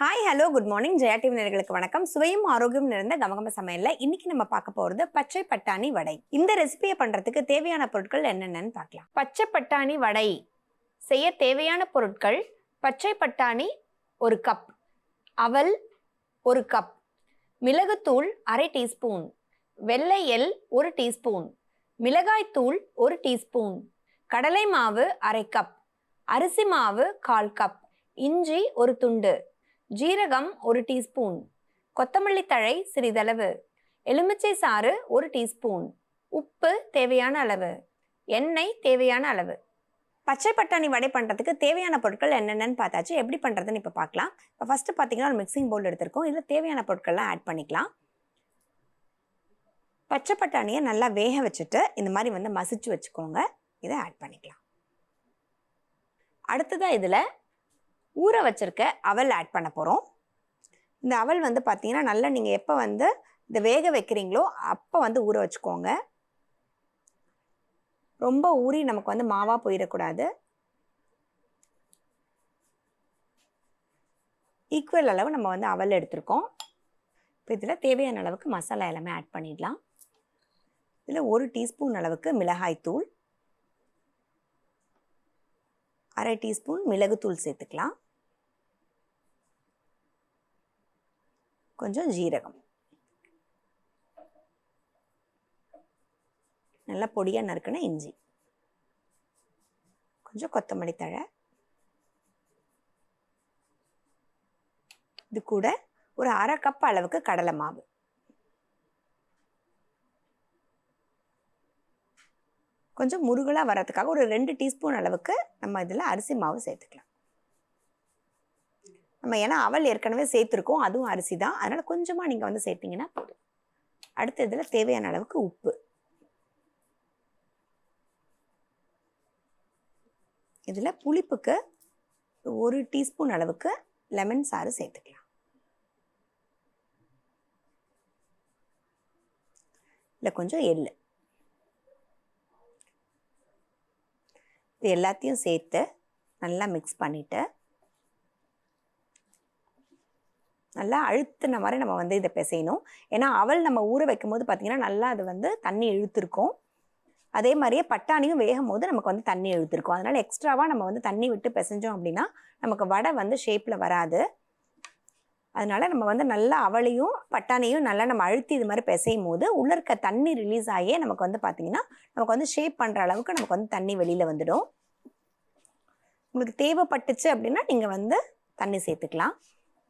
Hi hello good morning Jaya TV நேர்களுக்கு வணக்கம். சுவையும் ஆரோக்கியம் நிறைந்த கமகம சமையல்ல இன்னைக்கு நம்ம பார்க்க போறது பச்சை பட்டாணி வடை. இந்த ரெசிபியை பண்றதுக்கு தேவையான பொருட்கள் என்னென்னன்னு பார்க்கலாம். பச்சை பட்டாணி வடை. செய்ய தேவையான பொருட்கள் பச்சை பட்டாணி ஒரு கப் அவல் ஒரு கப் மிளகுத்தூள் அரை டீஸ்பூன் வெள்ளை எல் ஒரு டீஸ்பூன் மிளகாய்த்தூள் ஒரு டீஸ்பூன் கடலை மாவு அரை கப் அரிசி மாவு கால் கப் இஞ்சி ஒரு துண்டு ஜீரகம் ஒரு டீஸ்பூன். கொத்தமல்லி தழை சிறிதளவு. எலுமிச்சை சாறு ஒரு டீஸ்பூன். உப்பு தேவையான அளவு. எண்ணெய் தேவையான அளவு. பச்சை பட்டாணி வடை பண்ணுறதுக்கு தேவையான பொருட்கள் என்னென்னு பார்த்தாச்சு. எப்படி பண்ணுறதுன்னு இப்போ பார்க்கலாம். இப்போ ஃபஸ்ட்டு பார்த்தீங்கன்னா ஒரு மிக்சிங் பவுல் எடுத்திருக்கோம். இதில் தேவையான பொருட்கள்லாம் ஆட் பண்ணிக்கலாம். பச்சை பட்டாணியை நல்லா வேக வச்சுட்டு இந்த மாதிரி வந்து மசிச்சு வச்சுக்கோங்க. இதை ஆட் பண்ணிக்கலாம். அடுத்ததாக இதில் ஊற வச்சிருக்க அவல் ஆட் பண்ண போகிறோம் இந்த அவல் வந்து பார்த்திங்கன்னா நல்லா நீங்கள் எப்போ வந்து இந்த வேக வைக்கிறீங்களோ அப்போ வந்து ஊற வச்சுக்கோங்க. ரொம்ப ஊறி நமக்கு வந்து மாவாக போயிடக்கூடாது. ஈக்குவல் அளவு நம்ம வந்து அவல் எடுத்திருக்கோம். இப்போ இதில் தேவையான அளவுக்கு மசாலா எல்லாமே ஆட் பண்ணிடலாம். இதில் ஒரு டீஸ்பூன் அளவுக்கு மிளகாய் தூள். அரை டீஸ்பூன் மிளகுத்தூள் சேர்த்துக்கலாம். கொஞ்சம் ஜீரகம். நல்லா பொடியாக நறுக்கின இஞ்சி. கொஞ்சம் கொத்தமல்லி தழை. இது கூட ஒரு அரை கப் அளவுக்கு கடலை மாவு. கொஞ்சம் முருகலாக வர்றதுக்காக ஒரு ரெண்டு டீஸ்பூன் அளவுக்கு நம்ம இதில் அரிசி மாவு சேர்த்துக்கலாம். நம்ம ஏன்னா அவல் ஏற்கனவே சேர்த்துருக்கோம் அதுவும் அரிசி தான். அதனால் கொஞ்சமாக நீங்கள் வந்து சேர்த்தீங்கன்னா போதும். அடுத்த இதில் தேவையான அளவுக்கு உப்பு. இதில் புளிப்புக்கு ஒரு டீஸ்பூன் அளவுக்கு லெமன் சாறு சேர்த்துக்கலாம். இல்லை கொஞ்சம் எள் இது எல்லாத்தையும் சேர்த்து நல்லா மிக்ஸ் பண்ணிவிட்டு நல்லா அழுத்தின மாதிரி நம்ம வந்து இதை பிசையணும். ஏன்னா அவள் நம்ம ஊற வைக்கும் போது பார்த்தீங்கன்னா நல்லா அது வந்து தண்ணி இழுத்துருக்கும். அதே மாதிரியே பட்டாணியும் வேகும் போது நமக்கு வந்து தண்ணி இழுத்துருக்கும். அதனால் எக்ஸ்ட்ராவாக நம்ம வந்து தண்ணி விட்டு பிசைஞ்சோம் அப்படின்னா நமக்கு வடை வந்து ஷேப்பில் வராது. அதனால் நம்ம வந்து நல்லா அவளையும் பட்டாணியும் நல்லா நம்ம அழுத்தி இது மாதிரி பிசையும் போது உள்ள இருக்க தண்ணி ரிலீஸ் ஆகியே நமக்கு வந்து பார்த்தீங்கன்னா நமக்கு வந்து ஷேப் பண்ணுற அளவுக்கு நமக்கு வந்து தண்ணி வெளியில் வந்துடும். உங்களுக்கு தேவைப்பட்டுச்சு அப்படின்னா நீங்கள் வந்து தண்ணி சேர்த்துக்கலாம்.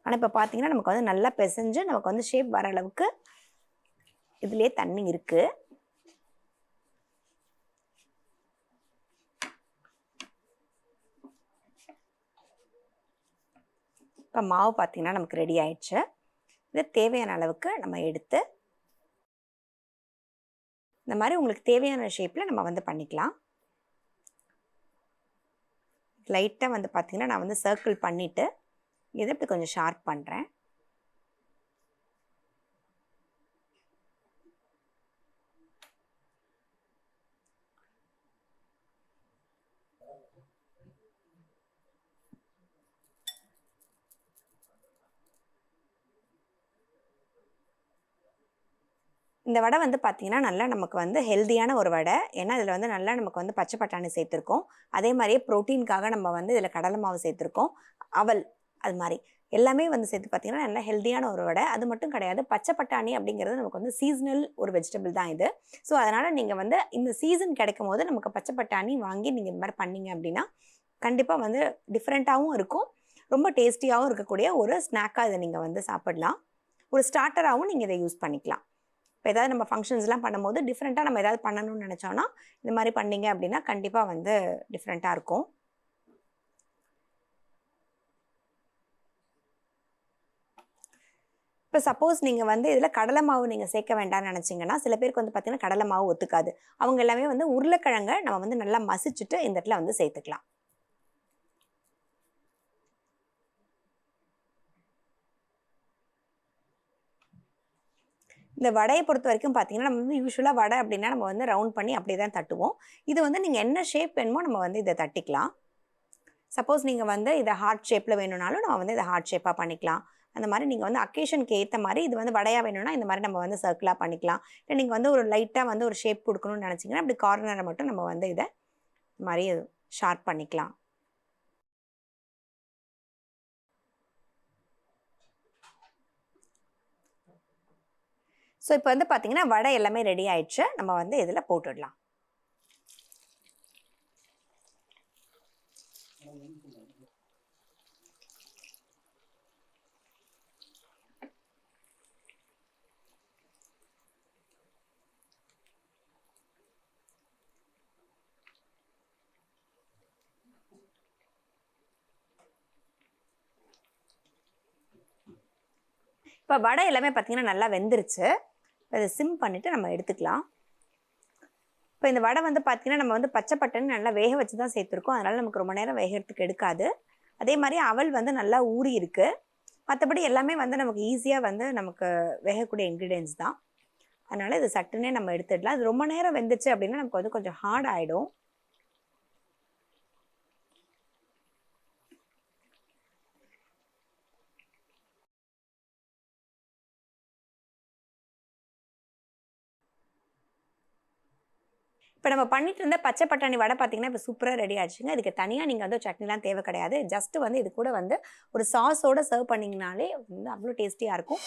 ஆனால் இப்போ பார்த்தீங்கன்னா நமக்கு வந்து நல்லா பிசைஞ்சு நமக்கு வந்து ஷேப் வர அளவுக்கு இதுலேயே தண்ணி இருக்குது இப்போ மாவு பார்த்தீங்கன்னா நமக்கு ரெடி ஆயிடுச்சு. இது தேவையான அளவுக்கு நம்ம எடுத்து இந்த மாதிரி உங்களுக்கு தேவையான ஷேப்பில் நம்ம வந்து பண்ணிக்கலாம். லைட்டாக வந்து பார்த்திங்கன்னா நான் வந்து சர்க்கிள் பண்ணிவிட்டு இதை இப்படி கொஞ்சம் ஷார்ப் பண்ணுறேன் இந்த வடை வந்து பார்த்தீங்கன்னா நல்லா நமக்கு வந்து ஹெல்தியான ஒரு வடை. ஏன்னா இதில் வந்து நல்லா நமக்கு வந்து பச்சை பட்டாணி சேர்த்துருக்கோம். அதே மாதிரியே ப்ரோட்டீனுக்காக நம்ம வந்து இதில் கடலை மாவு சேர்த்துருக்கோம். அவல் அது மாதிரி. எல்லாமே வந்து சேர்த்து பார்த்தீங்கன்னா நல்லா ஹெல்த்தியான ஒரு வடை. அது மட்டும் கிடையாது. பச்சை பட்டாணி அப்படிங்கிறது நமக்கு வந்து சீசனல் ஒரு வெஜிடபிள் தான் இது. ஸோ அதனால் நீங்கள் வந்து இந்த சீசன் கிடைக்கும் போது நமக்கு பச்சை பட்டாணி வாங்கி நீங்கள் இந்த மாதிரி பண்ணீங்க அப்படின்னா கண்டிப்பாக வந்து டிஃப்ரெண்ட்டாகவும் இருக்கும். ரொம்ப டேஸ்டியாகவும் இருக்கக்கூடிய ஒரு ஸ்நாக்காக இதை நீங்கள் வந்து சாப்பிடலாம். ஒரு ஸ்டார்டராகவும் நீங்கள் இதை யூஸ் பண்ணிக்கலாம். இப்போ ஏதாவது நம்ம ஃபங்க்ஷன்ஸ்லாம் பண்ணும்போது டிஃப்ரெண்ட்டாக நம்ம ஏதாவது பண்ணணும்னு நினச்சோன்னா இந்த மாதிரி பண்ணீங்க அப்படின்னா கண்டிப்பாக வந்து டிஃப்ரெண்ட்டாக இருக்கும். இப்போ சப்போஸ் நீங்கள் வந்து இதில் கடலை மாவு நீங்கள் சேர்க்க வேண்டாம்னு நினச்சிங்கன்னா சில பேருக்கு வந்து பார்த்திங்கன்னா கடலை மாவு ஒத்துக்காது. அவங்க எல்லாமே வந்து உருளைக்கிழங்கை நம்ம வந்து நல்லா மசிச்சுட்டு இந்த இடத்துல வந்து சேர்த்துக்கலாம். இந்த வடையை பொறுத்த வரைக்கும் பார்த்தீங்கன்னா நம்ம வந்து யூஸ்வலாக வடை அப்படின்னா நம்ம வந்து ரவுண்ட் பண்ணி அப்படியே தான் தட்டுவோம். இது வந்து நீங்கள் என்ன ஷேப் வேணுமோ நம்ம வந்து இதை தட்டிக்கலாம். சப்போஸ் நீங்கள் வந்து இதை ஹார்ட் ஷேப்பில் வேணும்னாலும் நம்ம வந்து இதை ஹார்ட் ஷேப்பாக பண்ணிக்கலாம். அந்த மாதிரி நீங்கள் வந்து அக்கேஷனுக்கு ஏற்ற மாதிரி இது வந்து வடையாக வேணும்னா இந்த மாதிரி நம்ம வந்து சர்க்கிளாக பண்ணிக்கலாம். இல்லை நீங்கள் வந்து ஒரு லைட்டாக வந்து ஒரு ஷேப் கொடுக்கணும்னு நினச்சிங்கன்னா அப்படி கார்னரை மட்டும் நம்ம வந்து இதை மாதிரி ஷார்ப் பண்ணிக்கலாம். ஸோ இப்போ வந்து பார்த்தீங்கன்னா வடை எல்லாமே ரெடி ஆயிடுச்சு. நம்ம வந்து இதில் போட்டுடலாம். இப்போ வடை எல்லாமே பார்த்தீங்கன்னா நல்லா வெந்துருச்சு. இப்போ இதை சிம் பண்ணிவிட்டு நம்ம எடுத்துக்கலாம். இப்போ இந்த வடை வந்து பார்த்தீங்கன்னா நம்ம வந்து பச்சை பட்டன்னு நல்லா வேக வச்சு தான் சேர்த்துருக்கோம். அதனால் நமக்கு ரொம்ப நேரம் வேகிறதுக்கு எடுக்காது. அதே மாதிரி அவல் வந்து நல்லா ஊறி இருக்குது மற்றபடி எல்லாமே வந்து நமக்கு ஈஸியாக வந்து நமக்கு வேகக்கூடிய இன்க்ரீடியன்ஸ் தான். அதனால் இது சட்டுன்னே நம்ம எடுத்துடலாம். அது ரொம்ப நேரம் வெந்துச்சு அப்படின்னா நமக்கு வந்து கொஞ்சம் ஹார்ட் ஆகிடும் இப்போ நம்ம பண்ணிட்டு இருந்த பச்சை பட்டாணி வடை பார்த்தீங்கன்னா இப்போ சூப்பராக ரெடி ஆயிடுச்சுங்க. இதுக்கு தனியாக நீங்கள் வந்து சட்னிலாம் தேவை கிடையாது. ஜஸ்ட் வந்து இது கூட வந்து ஒரு சாஸோட சர்வ் பண்ணிங்கனாலே வந்து அவ்வளோ டேஸ்டியாக இருக்கும்.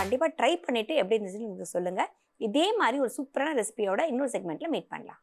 கண்டிப்பாக ட்ரை பண்ணிவிட்டு எப்படி இருந்துச்சுன்னு நீங்கள் சொல்லுங்கள் இதே மாதிரி ஒரு சூப்பரான ரெசிபியோட இன்னொரு செக்மெண்ட்டில் மீட் பண்ணலாம்.